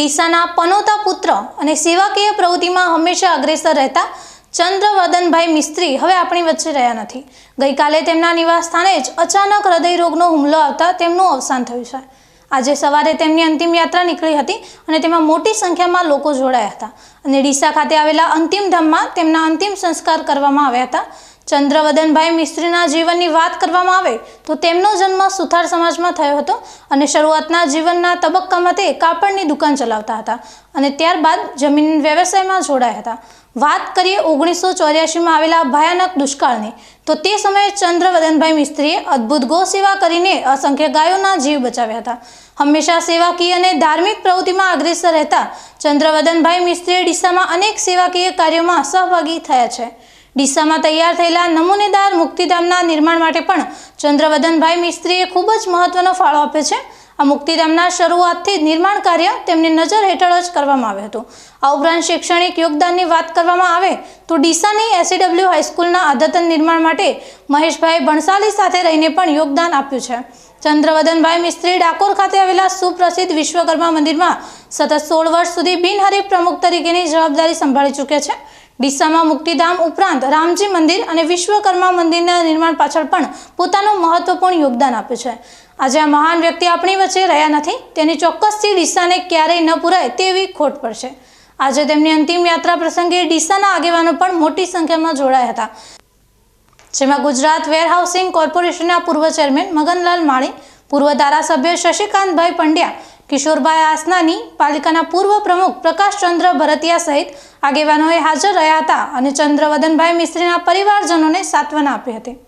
ડીસાના પનોતા પુત્ર અને સેવાકીય પ્રવૃત્તિમાં હંમેશા અગ્રેસર રહેતા ચંદ્રવદનભાઈ મિસ્ત્રી હવે આપણી વચ્ચે રહ્યા નથી. ગઈકાલે તેમના નિવાસ સ્થાને જ અચાનક હૃદય રોગનો હુમલો આવતા તેમનું અવસાન થયું છે. આજે સવારે તેમની અંતિમ યાત્રા નીકળી હતી અને તેમાં મોટી સંખ્યામાં લોકો જોડાયા હતા અને ડીસા ખાતે આવેલા અંતિમ ધામમાં તેમના અંતિમ સંસ્કાર કરવામાં આવ્યા હતા. ચંદ્રવદનભાઈ મિસ્ત્રીના જીવનની વાત કરવામાં આવે તો તેમનો જન્મ સુથાર સમાજમાં થયો હતો અને શરૂઆતના જીવનના તબક્કામાં તે કાપડની દુકાન ચલાવતા હતા અને ત્યારબાદ જમીન વ્યવસાયમાં જોડાયા હતા. વાત કરીએ ઓગણીસો ચોર્યાસીમાં આવેલા ભયાનક દુષ્કાળની, તો તે સમયે ચંદ્રવદનભાઈ મિસ્ત્રીએ અદ્ભુત ગૌ સેવા કરીને અસંખ્ય ગાયોના જીવ બચાવ્યા હતા. હંમેશા સેવાકીય અને ધાર્મિક પ્રવૃત્તિમાં અગ્રેસર રહેતા ચંદ્રવદનભાઈ મિસ્ત્રીએ ડીસામાં અનેક સેવાકીય કાર્યોમાં સહભાગી થયા છે. ડીસામાં તૈયાર થયેલા નમૂનેદાર મુક્તિધામના નિર્માણ માટે પણ ચંદ્રવદનભાઈ મિસ્ત્રીએ ખૂબ જ મહત્વનો ફાળો આપ્યો છે. આ મુક્તિધામના શરૂઆતથી નિર્માણ કાર્ય તેમની નજર હેઠળ જ કરવામાં આવ્યું હતું. આ ઉપરાંત શૈક્ષણિક યોગદાનની વાત કરવામાં આવે તો ડીસાની એસીડબલ્યુ હાઈસ્કૂલના અદ્યતન નિર્માણ માટે મહેશભાઈ ભણસાલી સાથે રહીને પણ યોગદાન આપ્યું છે. ચંદ્રવદનભાઈ મિસ્ત્રી ડાકોર ખાતે આવેલા સુપ્રસિદ્ધ વિશ્વકર્મા મંદિરમાં સતત સોળ વર્ષ સુધી બિનહરીફ પ્રમુખ તરીકેની જવાબદારી સંભાળી ચૂક્યા છે. ડીસામાં મુક્તિધામ ઉપરાંત રામજી મંદિર અને વિશ્વકર્મા મંદિરના નિર્માણ પાછળ પણ પોતાનું મહત્વપૂર્ણ યોગદાન આપ્યું છે. આજે આ મહાન વ્યક્તિ આપણી વચ્ચે રહ્યા નથી, તેની ચોક્કસથી ડીસાને ક્યારેય ન પુરાય તેવી ખોટ પડશે આજે તેમની અંતિમ યાત્રા પ્રસંગે ડીસાના આગેવાનો પણ મોટી સંખ્યામાં જોડાયા હતા. જેમાં ગુજરાત વેરહાઉસિંગ કોર્પોરેશનના પૂર્વ ચેરમેન મગનલાલ માળી, પૂર્વ ધારાસભ્ય શશિકાંતભાઈ પંડ્યા કિશોરભાઈ આસનાની પાલિકાના પૂર્વ પ્રમુખ પ્રકાશચંદ્ર ભરતિયા સહિત આગેવાનોએ હાજર રહ્યા હતા અને ચંદ્રવદનભાઈ મિસ્ત્રીના પરિવારજનોને સાંત્વના આપી હતી.